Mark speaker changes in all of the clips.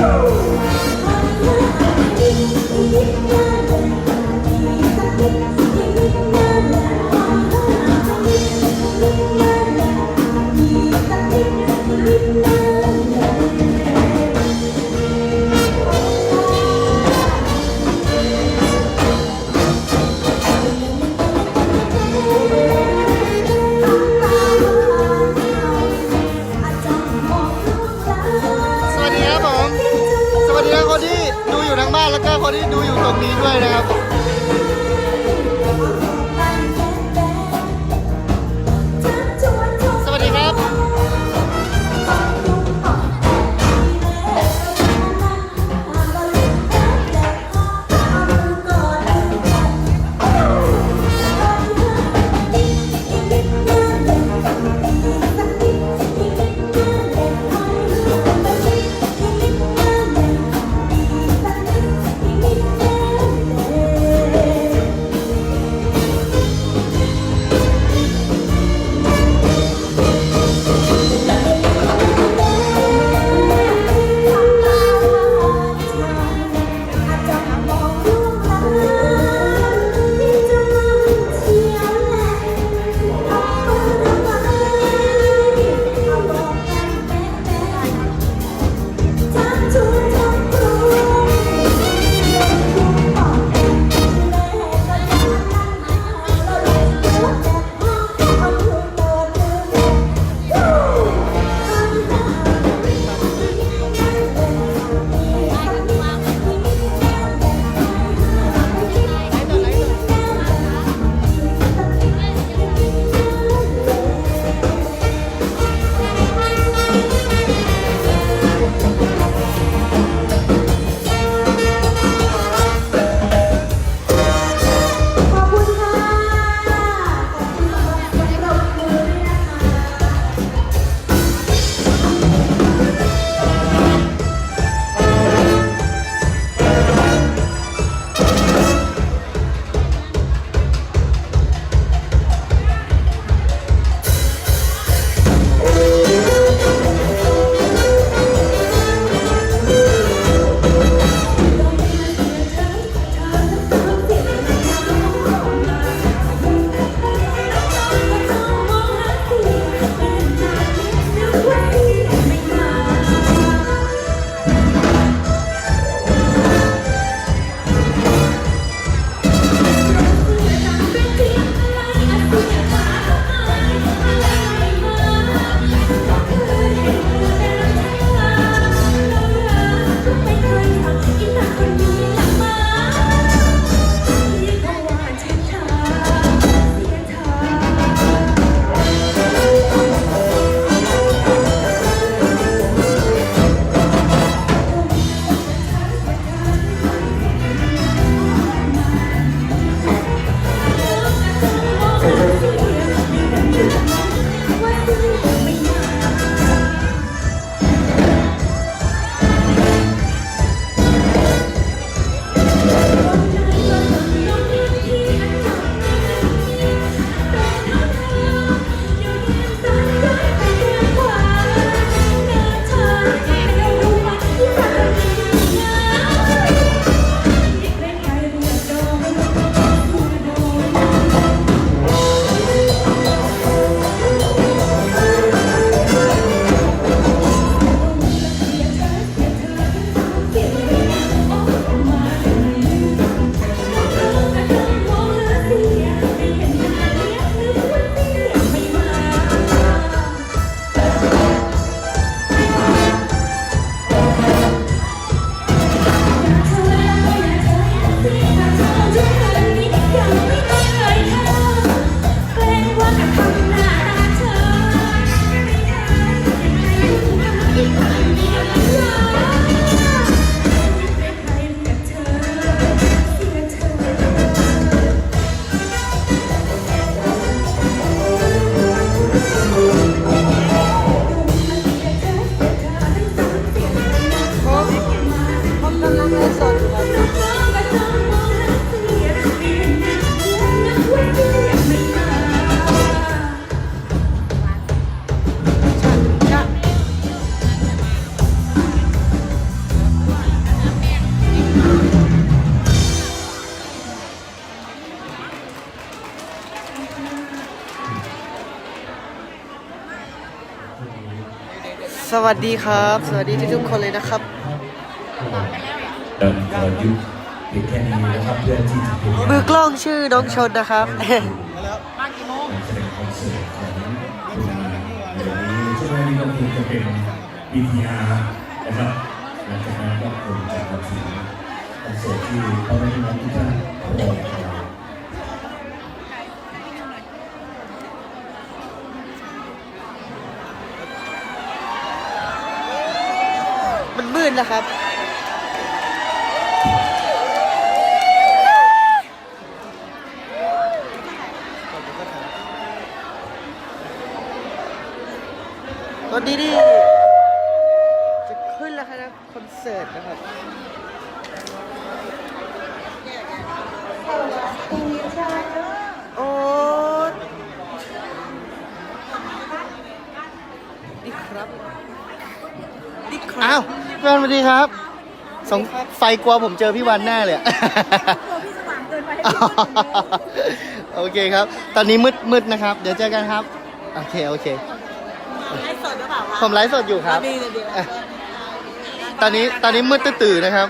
Speaker 1: Woo! แล้วก็คนที่ดูอยู่ตรงนี้ด้วยนะครับ วัสดีครับ
Speaker 2: สวัส
Speaker 1: ดีทุกๆคนเลยนะครับ
Speaker 3: เอ่อขอหยุดเพียงแค่นี้นะครับเพื่อที่จะเป็น
Speaker 1: มือกล้องชื่อน้องชนนะครับ
Speaker 3: การแสดงคอนเสิร์ตของคุณเดี๋ยวนี้ช่วงนี้ก็คงจะเป็น BTR นะครับหลังจากนั้นก็คงจะมาถึงอนเสิร์ตที่พ่อแม่พี่น้องทุกท่านรอคอ
Speaker 1: นมืดนะครับ ตอนนี้นี่จะขึ้นแล้วครับคอนเสิร์ตนะครับโอ้นี่ครับ นี่ครับ
Speaker 4: อ้าว พี่วันสวัสดีครับสงไฟกลัวผมเจอพี่วันแน่เลยอะ
Speaker 2: ตัวพี่สว่างเกินไปให้พี่พูดถึงเลย
Speaker 4: โอเคครับ ตอนนี้มืดมืดนะครับ เดี๋ยวเจอกันครับ โอเค โอเค
Speaker 2: ไลฟ์สดหรือเปล่าคะ
Speaker 4: ผมไลฟ์สดอยู่ครับ
Speaker 2: ดีเลยดี
Speaker 4: อะ ตอนนี้ตอนนี้มืดตื่นๆนะครับ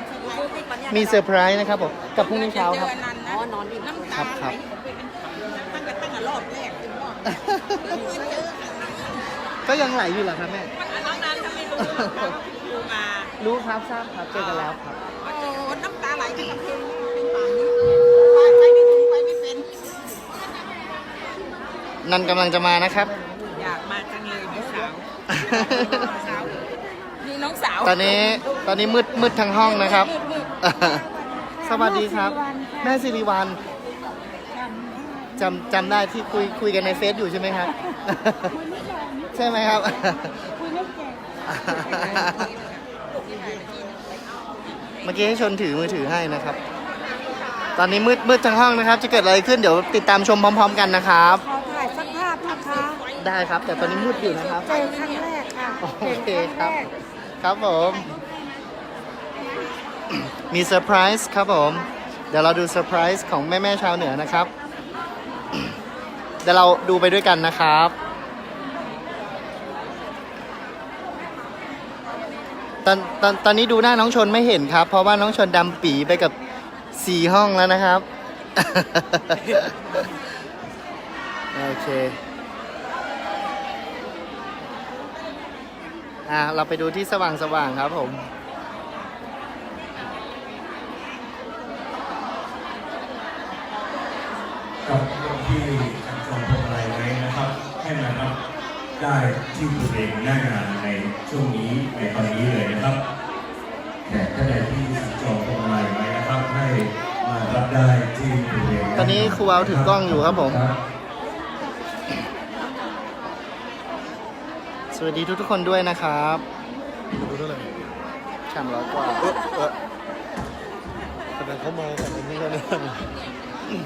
Speaker 4: มีเซอร์ไพรส์นะครับผมกับพรุ่งนี้เช้าครับ
Speaker 2: อ๋อนอนอีกน้ำ
Speaker 4: ครับครับ
Speaker 2: ตั้งแต่ตั้งแต่รอบแรกถึงรอบ
Speaker 4: ก็ยังไหลอยู่เหรอครับแม่
Speaker 2: น้องนั้นทำไมรู้ดูมา
Speaker 4: รู้ครับทราบครับเจอกันแล้วครับ
Speaker 2: โอ้น้ำตาไหลเป็นกำเพงเป็นป่านนี้ไปไม่ถึงไปไม่เป็น
Speaker 4: นันกำลังจะมานะครับ
Speaker 2: อยากมาจังเลยน้องสาวสาวนี่น้องสาว
Speaker 4: ตอนนี้ตอนนี้มืดมืดทั้งห้องนะครับสวัสดีครับ แม่สิริวัลจำจำได้ที่คุยคุยกันในเฟซอยู่ใช่ไหมครับ ใช่ไหมครับ
Speaker 2: คุยไม่เก่ง
Speaker 4: เมื่อกี้ให้ชนถือมือถือให้นะครับ ตอนนี้มืดมืดทั้งห้องนะครับ จะเกิดอะไรขึ้นเดี๋ยวติดตามชมพร้อม ๆ กันนะครับ
Speaker 2: ขอถ่ายสักภาพนะคะ
Speaker 4: ได้ครับ แต่ตอนนี้มืดอยู่นะครับ
Speaker 2: เจอครั้งแรกค่ะ
Speaker 4: โอเคครับ ครับผม มีเซอร์ไพรส์ครับผม เดี๋ยวเราดูเซอร์ไพรส์ของแม่ ๆ ชาวเหนือนะครับ เดี๋ยวเราดูไปด้วยกันนะครับ ตอนตอนตอนนี้ดูหน้าน้องชนไม่เห็นครับ เพราะว่าน้องชนดำปีไปกับสี่ห้องแล้วนะครับ โอเคอะเราไปดูที่สว่างสว่างครับผม
Speaker 3: ได้ที่บริเวณหน้างานในช่วงนี้ในตอนนี้เลยนะครับแขกท่านใดที่จองพวงมาลัยไว้นะครับให้มารับได้ที่บริเวณหางา
Speaker 4: ตอนนี้ครูเอาถือกล้องอยู่ครับผม สวัสดีทุกๆคนด้วยนะครับดูด้วยเลยสามร้อยกว่า
Speaker 1: เออเออแต่เป็นเขามาแต่เป็นนี่แล้วเนี่ย
Speaker 4: ที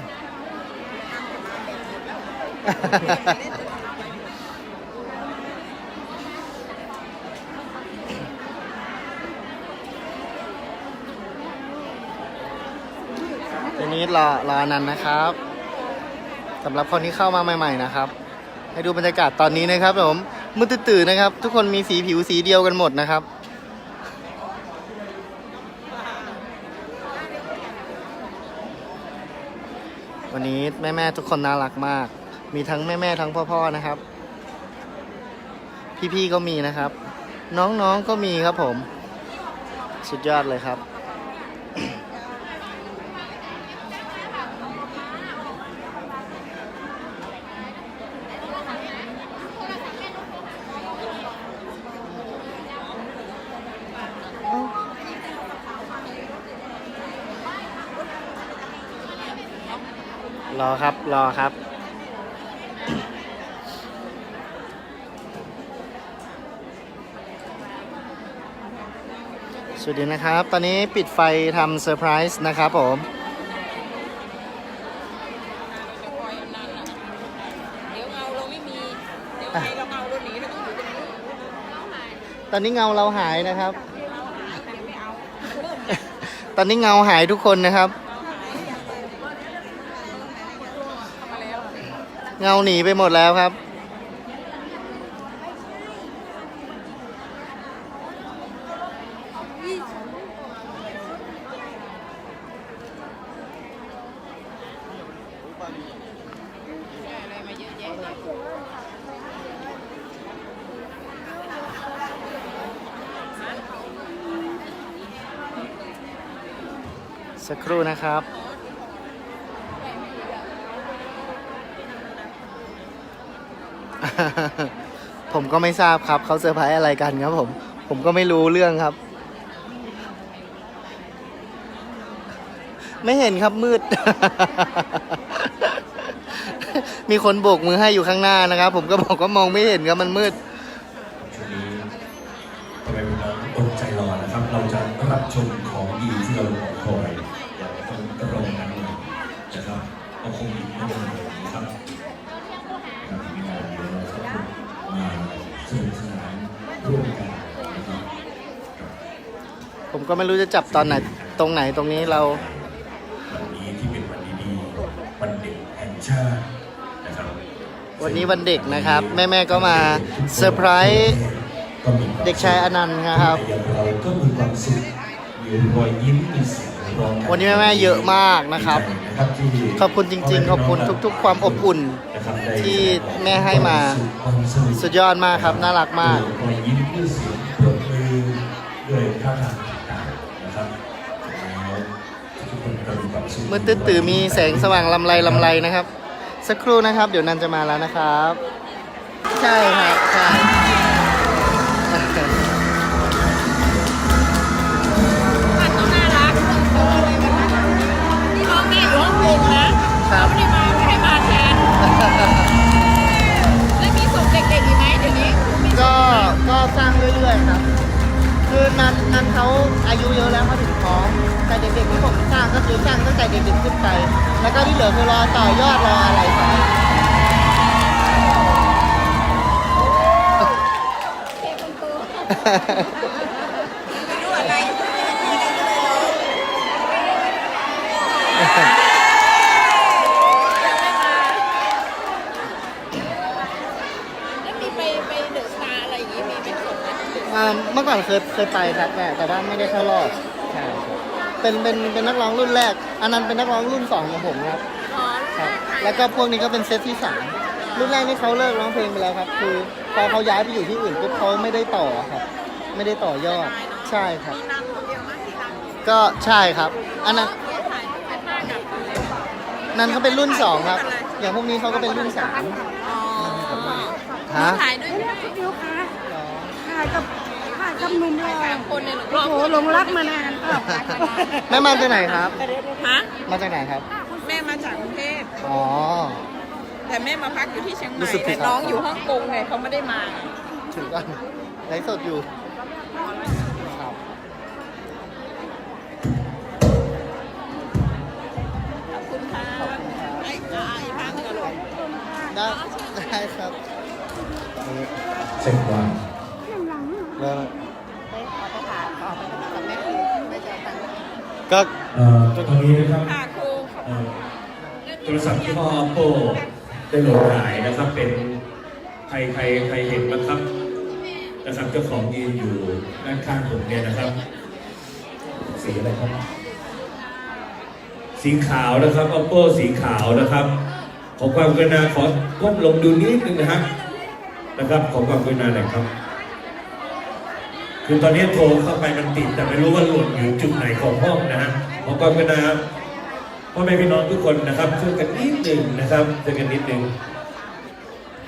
Speaker 4: นี้รอรอนันนะครับสำหรับคนที่เข้ามาใหม่ ๆ นะครับ ให้ดูบรรยากาศตอนนี้นะครับผมมืดตื่นๆนะครับ ทุกคนมีสีผิวสีเดียวกันหมดนะครับวันนี้แม่ ๆ ทุกคนน่ารักมาก มีทั้งแม่ ๆ ทั้งพ่อ ๆ นะครับ พี่ ๆ ก็มีนะครับ น้อง ๆ ก็มีครับผม สุดยอดเลยครับ อครับ รอครับ สวัสดีนะครับ ตอนนี้ปิดไฟทำเซอร์ไพรส์นะครับผม
Speaker 2: เดี๋ยวเงาเราไม่มีเดี๋ยวใครเราเงาเราหนีเราต้องอยู่ตรงนี้
Speaker 4: ตอนนี้เงาเราหายนะครับ
Speaker 2: เราหายแต่ไม่เอา
Speaker 4: ตอนนี้เงาหายทุกคนนะครับ เงาหนีไปหมดแล้วครับ สักครู่นะครับ ผมก็ไม่ทราบครับเขาเซอร์ไพรส์อะไรกันครับผม ผมก็ไม่รู้เรื่องครับ ไม่เห็นครับมืด มีคนโบกมือให้อยู่ข้างหน้านะครับ ผมก็บอกว่ามองไม่เห็นครับมันมืด
Speaker 3: ช่วงนี้ทำไมพี่น้องอดใจรอนะครับ เราจะรับชมของดีที่เราขอคอยอย่างตรงนั้นนะครับก็คง ก็ไม่รู้
Speaker 4: จะจับตอนไหนตรงไหนตรงนี้เรา
Speaker 3: วันนี้ที่เป็นวันดีๆวันเด็กแห่งชาตินะครับ
Speaker 4: วันนี้วันเด็กนะครับ แม่ๆก็มาเซอร์ไพรส์
Speaker 3: ก็มีความสุข
Speaker 4: เด็กชายอนันต์นะครับ
Speaker 3: อย่างเราก็มีความสุขมีรอยยิ้มมีเสียงหัวเราะ
Speaker 4: วันนี้แม่ๆเยอะมากนะครับ
Speaker 3: ดีใจนะครับที่
Speaker 4: ขอบคุณจริง ๆ ขอบคุณทุก ๆ ความอบอุ่น
Speaker 3: นะครับได้
Speaker 4: ที่แม่ให้มา
Speaker 3: ความสุข
Speaker 4: สุดยอดมากครับน่ารักมาก
Speaker 3: รอยยิ้มด้วยเสียงปรบมือด้วยท่าทางต่างๆนะครับแล้วทุกคนก็ มื
Speaker 4: ดตื้อตื่อมีแสงสว่างลำไรลำไรนะครับ สักครู่นะครับ เดี๋ยวนันจะมาแล้วนะครับ ใช่ครับใช่
Speaker 2: อ่าเมื่
Speaker 4: อก่อนเคย
Speaker 2: เคยไป
Speaker 4: ครับแม่แต่ว่าไม่ได้เข้ารอบใช่ครับเป็นเป็นเป็นนักร้องรุ่นแรก อันนั้นเป็นนักร้องรุ่นสองของผมครับครับ แล้วก็พวกนี้ก็เป็นเซตที่สามรุ่นแรกนี่เขาเลิกร้องเพลงไปแล้วครับ คือพอเขาย้ายไปอยู่ที่อื่นปุ๊บเขาไม่ได้ต่อครับ ไม่ได้ต่อยอด ใช่ครับ
Speaker 2: มีนำคนเดียวมากที่นำ
Speaker 4: ก็ใช่ครับ อันนั้น
Speaker 2: ถ่ายถ่ายภาพกับ
Speaker 4: นั่นเขาเป็นรุ่นสองครับ อย่างพวกนี้เขาก็เป็นรุ่นสาม
Speaker 2: อ๋อ
Speaker 4: ฮะ
Speaker 2: ถ่ายด้วยไหม
Speaker 5: เดี๋ยวค่ะถ่ายกับถ่ายกับหนุ่มหล่อ
Speaker 2: สามคนเนี่ยหนู
Speaker 5: โอ้โหหลงรักมานานเออ
Speaker 4: แม่มาจากไหนครับ
Speaker 2: ฮะ
Speaker 4: มาจากไหนครับ
Speaker 2: แม่มาจากกรุงเทพ
Speaker 4: อ๋อ
Speaker 2: แต่แม่มาพักอยู่ที่เชียงให
Speaker 4: รู้
Speaker 2: ม่
Speaker 4: สึกผิ
Speaker 2: แต่
Speaker 4: ด
Speaker 2: น้องอยู่ฮ่องกงไงเขาไม่ได้มา
Speaker 4: ถึงก่อนไลฟ์สดอยู่ ครับ
Speaker 2: ขอบคุณค่ะไอ้อ่าอีกพักกันหรอ
Speaker 4: ได้ได้ครับ
Speaker 3: เส้นวัน
Speaker 4: เริ่มก็
Speaker 3: เอ่อตอนนี้นะครับ
Speaker 2: ค่ะครู
Speaker 3: เอ่อโทรศัพท์ที่พ่อโปได้โหลดขายนะครับ เป็นใครใครใครเห็นบ้างครับ นะครับเจ้าของยืนอยู่ด้านข้างผมเนี่ยนะครับ สีอะไรครับ สีขาวนะครับ oppo สีขาวนะครับ ขอความกรุณาขอก้มลงดูนิดนึงนะครับนะครับ ขอความกรุณาหน่อยครับ คือตอนนี้โทรเข้าไปมันติด แต่ไม่รู้ว่าหล่นอยู่จุดไหนของห้องนะฮะขอความกรุณาพ่อแม่พี่น้องทุกคนนะครับช่วยกันนิดหนึ่งนะครับช่วยกันนิดหนึ่ง